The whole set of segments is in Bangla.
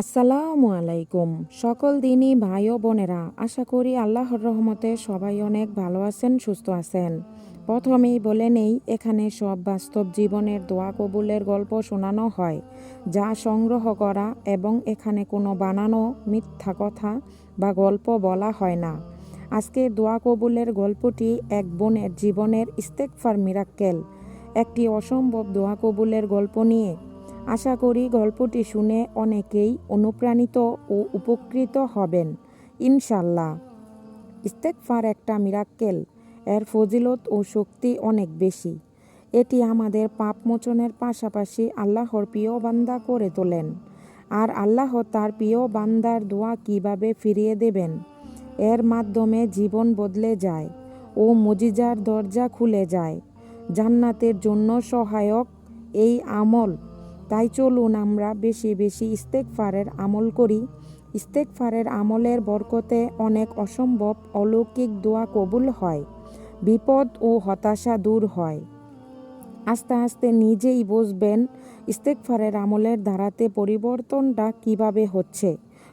আসসালামু আলাইকুম। সকল দিনই ভাই ও বোনেরা, আশা করি আল্লাহর রহমতে সবাই অনেক ভালো আছেন, সুস্থ আছেন। প্রথমেই বলে নেই, এখানে সব বাস্তব জীবনের দোয়া কবুলের গল্প শোনানো হয়। যা সংগ্রহ করা এবং এখানে কোনো বানানো মিথ্যা কথা বা গল্প বলা হয় না। আজকে দোয়া কবুলের গল্পটি এক বোনের জীবনের ইস্তেকফার মিরাক্কেল। একটি অসম্ভব দোয়া কবুলের গল্প নিয়ে আশা করি গল্পটি শুনে অনেকেই অনুপ্রাণিত ও উপকৃত হবেন। ইনশাল্লাহ ইস্তেকফার একটা মিরাক্কেল। এর ফজিলত ও শক্তি অনেক বেশি। এটি আমাদের পাপ মোচনের পাশাপাশি আল্লাহর প্রিয় বান্দা করে তোলেন। আর আল্লাহ তার প্রিয় বান্দার দোয়া কীভাবে ফিরিয়ে দেবেন? এর মাধ্যমে জীবন বদলে যায় ও মজিজার দরজা খুলে যায়। জান্নাতের জন্য সহায়ক এই আমল তাই চলুন আমরা বেশি বেশি ইস্তেকফারের আমল করি। ইস্তেকফারের আমলের বরকতে অনেক অসম্ভব অলৌকিক দোয়া কবুল হয়, বিপদ ও হতাশা দূর হয়। আস্তে আস্তে নিজেই বুঝবেন ইস্তেকফারের আমলের ধারাতে পরিবর্তনটা কীভাবে হচ্ছে।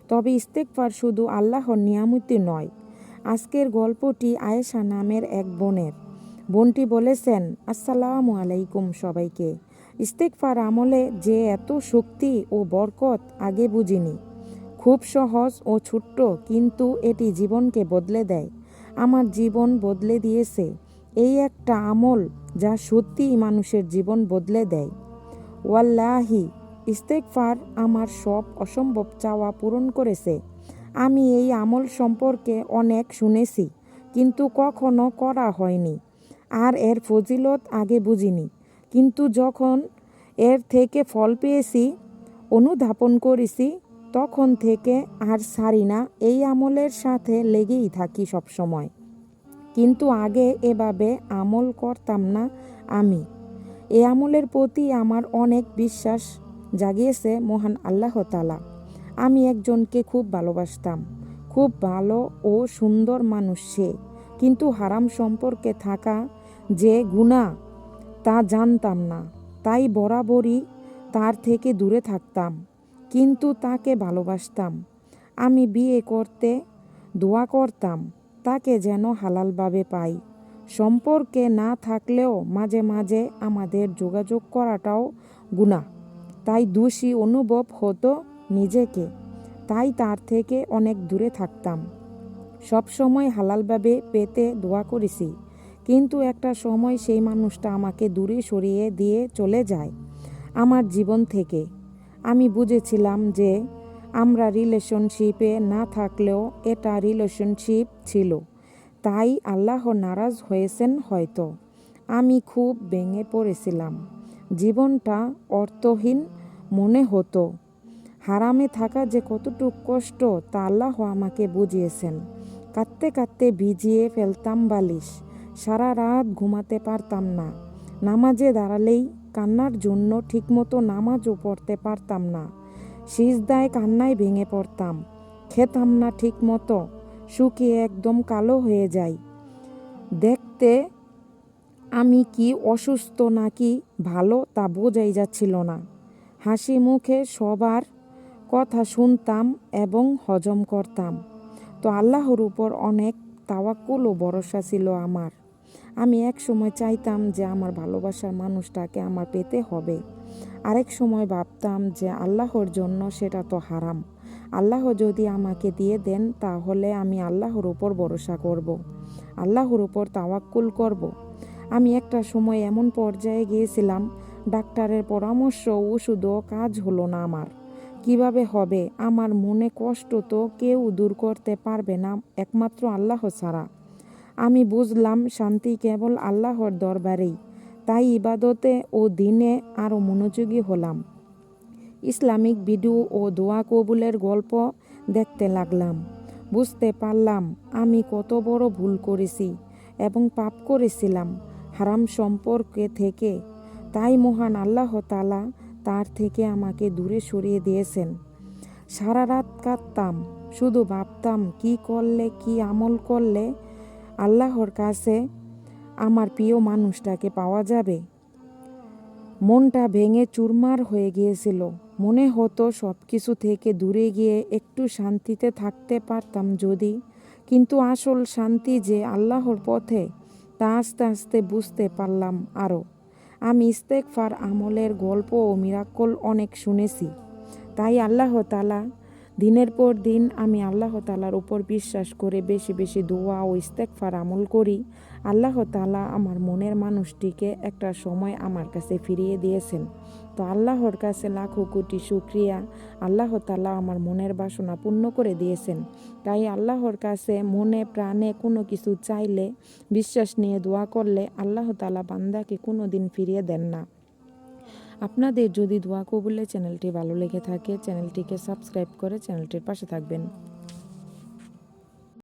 তবে ইস্তেকফার শুধু আল্লাহর নিয়ামতি নয়। আজকের গল্পটি আয়েশা নামের এক বোনের। বোনটি বলেছেন, আসসালামু আলাইকুম সবাইকে। ইস্তেকফার আমলে যে এত শক্তি ও বরকত আগে বুঝিনি। খুব সহজ ও ছোট্ট, কিন্তু এটি জীবনকে বদলে দেয়। আমার জীবন বদলে দিয়েছে। এই একটা আমল যা সত্যিই মানুষের জীবন বদলে দেয়। ওয়াল্লাহি ইস্তেকফার আমার সব অসম্ভব চাওয়া পূরণ করেছে। আমি এই আমল সম্পর্কে অনেক শুনেছি, কিন্তু কখনো করা হয়নি। আর এর ফজিলত আগে বুঝিনি। কিন্তু যখন এর থেকে ফল পেয়েছি অনুধাপন করেছি, তখন থেকে আর সারি না। এই আমলের সাথে লেগেই থাকি সব সময়। কিন্তু আগে এভাবে আমল করতাম না আমি। এ আমলের প্রতি আমার অনেক বিশ্বাস জাগিয়েছে মহান আল্লাহ তালা আমি একজনকে খুব ভালোবাসতাম। খুব ভালো ও সুন্দর মানুষ সে। কিন্তু হারাম সম্পর্কে থাকা যে গুণা তা জানতাম না। তাই বরাবরই তার থেকে দূরে থাকতাম, কিন্তু তাকে ভালোবাসতাম। আমি বিয়ে করতে দোয়া করতাম, তাকে যেন হালালভাবে পাই। সম্পর্কে না থাকলেও মাঝে মাঝে আমাদের যোগাযোগ করাটাও গুণা তাই দোষী অনুভব হতো নিজেকে, তাই তার থেকে অনেক দূরে থাকতাম। সব সময় হালালভাবে পেতে দোয়া করেছি। কিন্তু একটা সময় সেই মানুষটা আমাকে দূরে সরিয়ে দিয়ে চলে যায় আমার জীবন থেকে। আমি বুঝেছিলাম যে আমরা রিলেশনশিপে না থাকলেও এটা রিলেশনশিপ ছিল। তাই আল্লাহ নারাজ হয়েছেন হয়তো। আমি খুব ভেঙে পড়েছিলাম। জীবনটা অর্থহীন মনে হতো। হারামে থাকা যে কতটুক কষ্ট তা আল্লাহ আমাকে বুঝিয়েছেন। কাঁদতে কাঁদতে ভিজিয়ে ফেলতাম বালিশ। সারা রাত ঘুমাতে পারতাম না। নামাজে দাঁড়ালেই কান্নার জন্য ঠিকমতো নামাজও পড়তে পারতাম না। সিজদায় কান্নায় ভেঙে পড়তাম। খেতাম না ঠিকমতো। শুকিয়ে একদম কালো হয়ে যাই। দেখতে আমি কি অসুস্থ নাকি ভালো তা বোঝাই যাচ্ছিল না। হাসি মুখে সবার কথা শুনতাম এবং হজম করতাম। তো আল্লাহর উপর অনেক তাওয়াক্কুল ও ভরসা ছিল আমার। আমি এক সময় চাইতাম যে আমার ভালোবাসার মানুষটাকে আমার পেতে হবে। আরেক সময় ভাবতাম যে আল্লাহর জন্য সেটা তো হারাম। আল্লাহ যদি আমাকে দিয়ে দেন, তাহলে আমি আল্লাহর উপর ভরসা করব। আল্লাহর উপর তাওয়াক্কুল করব। আমি একটা সময় এমন পর্যায়ে গিয়েছিলাম, ডাক্তারের পরামর্শ ওষুধও কাজ হলো না আমার। কীভাবে হবে? আমার মনে কষ্ট তো কেউ দূর করতে পারবে না, একমাত্র আল্লাহ ছাড়া। আমি বুঝলাম শান্তি কেবল আল্লাহর দরবারেই। তাই ইবাদতে ও দিনে আরও মনোযোগী হলাম। ইসলামিক ভিডিও ও দোয়া কবুলের গল্প দেখতে লাগলাম। বুঝতে পারলাম আমি কত বড় ভুল করেছি এবং পাপ করেছিলাম, হারাম সম্পর্কে থেকে। তাই মহান আল্লাহ তালা তার থেকে আমাকে দূরে সরিয়ে দিয়েছেন। সারা রাত কাঁদতাম, শুধু ভাবতাম কি করলে, কি আমল করলে আল্লাহর কাছে আমার প্রিয় মানুষটাকে পাওয়া যাবে। মনটা ভেঙে চুরমার হয়ে গিয়েছিল। মনে হতো সব কিছু থেকে দূরে গিয়ে একটু শান্তিতে থাকতে পারতাম যদি, কিন্তু আসল শান্তি যে আল্লাহর পথে, তা আস্তে আস্তে বুঝতে পারলাম আরও আমি ইস্তেকফার আমলের গল্প ও মিরাক্কল অনেক শুনেছি। তাই আল্লাহ তালা দিনের পর দিন আমি আল্লাহ তালার উপর বিশ্বাস করে বেশি বেশি দোয়া ও ইস্তেকফার আমল করি। আল্লাহ তালা আমার মনের মানুষটিকে একটা সময় আমার কাছে ফিরিয়ে দিয়েছেন। তো আল্লাহর কাছে লাখো কোটি শুক্রিয়া। আল্লাহ তালা আমার মনের বাসনা পূর্ণ করে দিয়েছেন। তাই আল্লাহর কাছে মনে প্রাণে কোনো কিছু চাইলে, বিশ্বাস নিয়ে দোয়া করলে আল্লাহ তালা বান্দাকে কোনো দিন ফিরিয়ে দেন না। আপনাদের যদি দোয়া কবুলে চ্যানেলটি ভালো লেগে থাকে চ্যানেলটিকে সাবস্ক্রাইব করে চ্যানেলটির পাশে থাকবেন।